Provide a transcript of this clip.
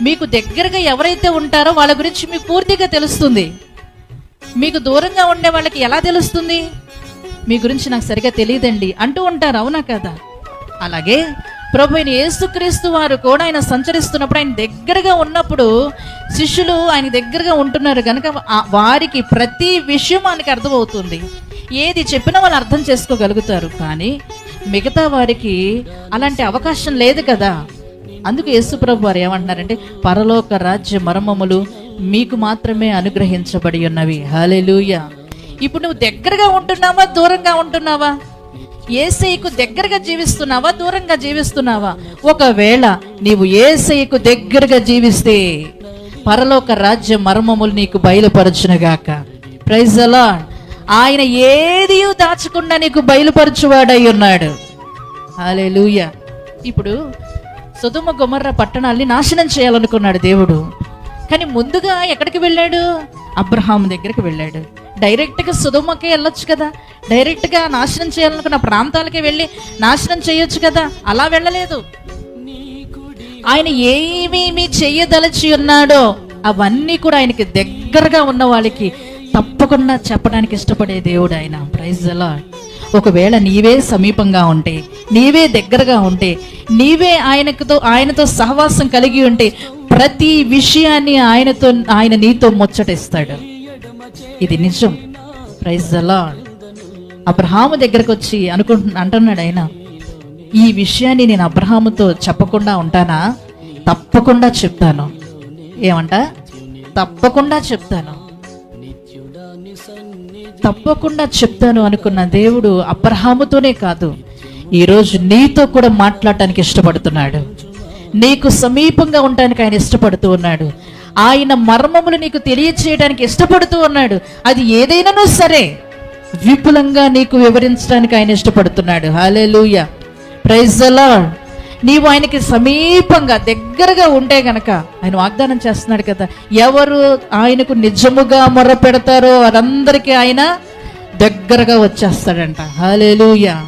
మీకు దగ్గరగా ఎవరైతే ఉంటారో వాళ్ళ గురించి మీకు పూర్తిగా తెలుస్తుంది. మీకు దూరంగా ఉండే వాళ్ళకి ఎలా తెలుస్తుంది? మీ గురించి నాకు సరిగా తెలియదండి. అంటూ ఉంటారు అవునా కదా? అలాగే ప్రభు ఆయన యేసుక్రీస్తు వారు కూడా ఆయన సంచరిస్తున్నప్పుడు ఆయన దగ్గరగా ఉన్నప్పుడు శిష్యులు ఆయన దగ్గరగా ఉంటున్నారు కనుక వారికి ప్రతి విషయం మనకి అర్థమవుతుంది. ఏది చెప్పినా వాళ్ళు అర్థం చేసుకోగలుగుతారు. కానీ మిగతా వారికి అలాంటి అవకాశం లేదు కదా. అందుకు యేసుప్రభు వారు ఏమంటున్నారంటే పరలోక రాజ్య మర్మములు మీకు మాత్రమే అనుగ్రహించబడి ఉన్నవి. హలెలుయ ఇప్పుడు నువ్వు దగ్గరగా ఉంటున్నావా దూరంగా ఉంటున్నావా? ఏసైకు దగ్గరగా జీవిస్తున్నావా దూరంగా జీవిస్తున్నావా? ఒకవేళ నీవు ఏసైకు దగ్గరగా జీవిస్తే పరలోక రాజ్య మర్మములు నీకు బయలుపరచునుగాక. ప్రైజ్ అలా ఆయన ఏది దాచకుండా నీకు బయలుపరచువాడై ఉన్నాడు. హాలేలుయ ఇప్పుడు సుధుమ గుమర్ర పట్టణాల్ని నాశనం చేయాలనుకున్నాడు దేవుడు. కానీ ముందుగా ఎక్కడికి వెళ్ళాడు? అబ్రహాం దగ్గరికి వెళ్ళాడు. డైరెక్ట్గా సుధుమకే వెళ్ళొచ్చు కదా? డైరెక్ట్గా నాశనం చేయాలనుకున్న ప్రాంతాలకి వెళ్ళి నాశనం చేయొచ్చు కదా? అలా వెళ్ళలేదు. ఆయన ఏమేమి చేయదలచి ఉన్నాడో అవన్నీ కూడా ఆయనకి దగ్గరగా ఉన్న వాళ్ళకి తప్పకుండా చెప్పడానికి ఇష్టపడే దేవుడు ఆయన. ప్రైజ్ అలా ఒకవేళ నీవే సమీపంగా ఉంటే నీవే దగ్గరగా ఉంటే నీవే ఆయనతో ఆయనతో సహవాసం కలిగి ఉంటే ప్రతి విషయాన్ని ఆయనతో ఆయన నీతో ముచ్చటిస్తాడు. ఇది నిజం. ప్రైజ్ అలా అబ్రహాము దగ్గరకు వచ్చి అనుకుంటు అంటున్నాడు ఆయన ఈ విషయాన్ని నేను అబ్రహాముతో చెప్పకుండా ఉంటానా? తప్పకుండా చెప్తాను. ఏమంట? తప్పకుండా చెప్తాను. తప్పకుండా చెప్తాను అనుకున్న దేవుడు అబ్రహాముతోనే కాదు. ఈరోజు నీతో కూడా మాట్లాడటానికి ఇష్టపడుతున్నాడు. నీకు సమీపంగా ఉండటానికి ఆయన ఇష్టపడుతూ ఉన్నాడు. ఆయన మర్మములు నీకు తెలియచేయడానికి ఇష్టపడుతూ ఉన్నాడు. అది ఏదైనా సరే. విపులంగా నీకు వివరించడానికి ఆయన ఇష్టపడుతున్నాడు. హాలే లూయ ప్రైజ్ అలాడ్ నీవు ఆయనకి సమీపంగా దగ్గరగా ఉంటే గనక ఆయన వాగ్దానం చేస్తున్నాడు కదా. ఎవరు ఆయనకు నిజముగా మొర పెడతారో వారందరికీ ఆయన దగ్గరగా వచ్చేస్తాడంట. హాలేలుయా